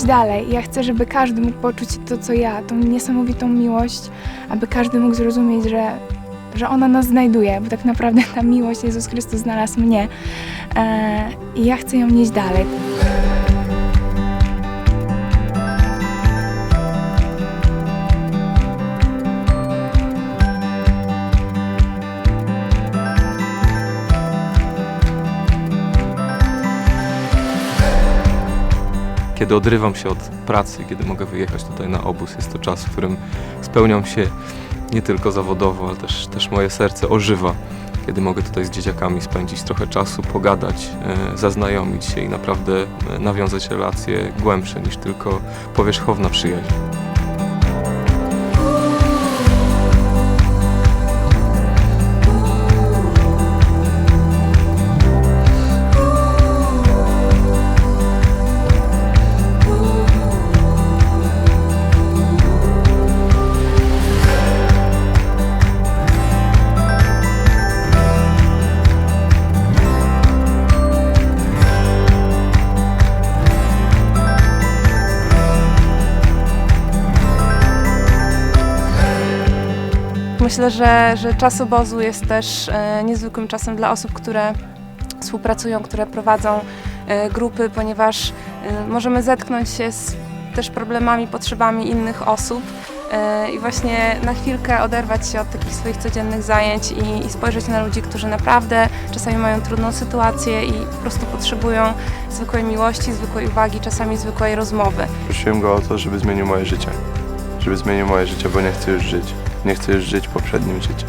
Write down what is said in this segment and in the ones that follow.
iść dalej. Ja chcę, żeby każdy mógł poczuć to, co ja, tą niesamowitą miłość, aby każdy mógł zrozumieć, że, że ona nas znajduje, bo tak naprawdę ta miłość Jezus Chrystus znalazł mnie. E, I ja chcę ją nieść dalej. Kiedy odrywam się od pracy, kiedy mogę wyjechać tutaj na obóz, jest to czas, w którym spełniam się nie tylko zawodowo, ale też, też moje serce ożywa. Kiedy mogę tutaj z dzieciakami spędzić trochę czasu, pogadać, e, zaznajomić się i naprawdę e, nawiązać relacje głębsze niż tylko powierzchowna przyjaźń. Myślę, że, że czas obozu jest też e, niezwykłym czasem dla osób, które współpracują, które prowadzą e, grupy, ponieważ e, możemy zetknąć się z też problemami, potrzebami innych osób i właśnie na chwilkę oderwać się od takich swoich codziennych zajęć i, i spojrzeć na ludzi, którzy naprawdę czasami mają trudną sytuację i po prostu potrzebują zwykłej miłości, zwykłej uwagi, czasami zwykłej rozmowy. Prosiłem go o to, żeby zmienił moje życie. Żeby zmienił moje życie, bo nie chcę już żyć. Nie chcę już żyć poprzednim życiem.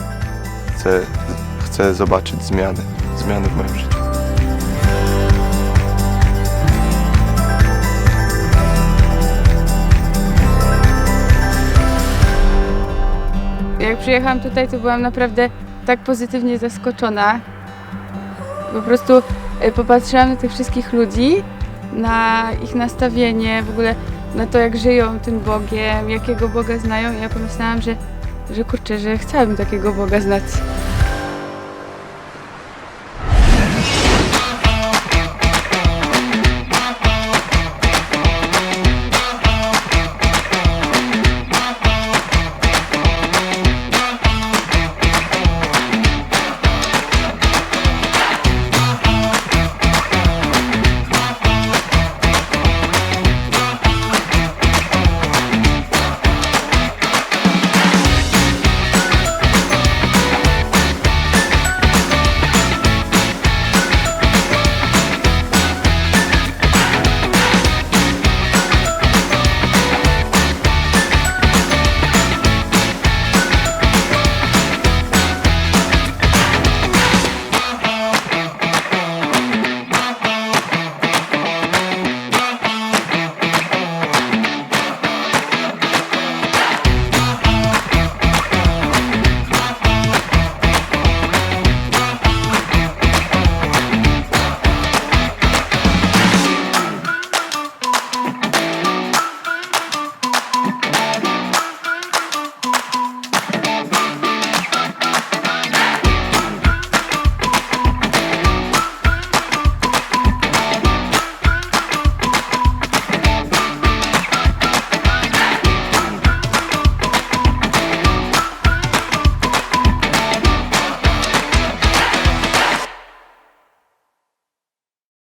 Chcę, chcę zobaczyć zmiany. Zmiany w moim życiu. Jak przyjechałam tutaj, to byłam naprawdę tak pozytywnie zaskoczona. Po prostu e, popatrzyłam na tych wszystkich ludzi, na ich nastawienie, w ogóle na to, jak żyją tym Bogiem, jakiego Boga znają. I ja pomyślałam, że, że kurczę, że chciałabym takiego Boga znać.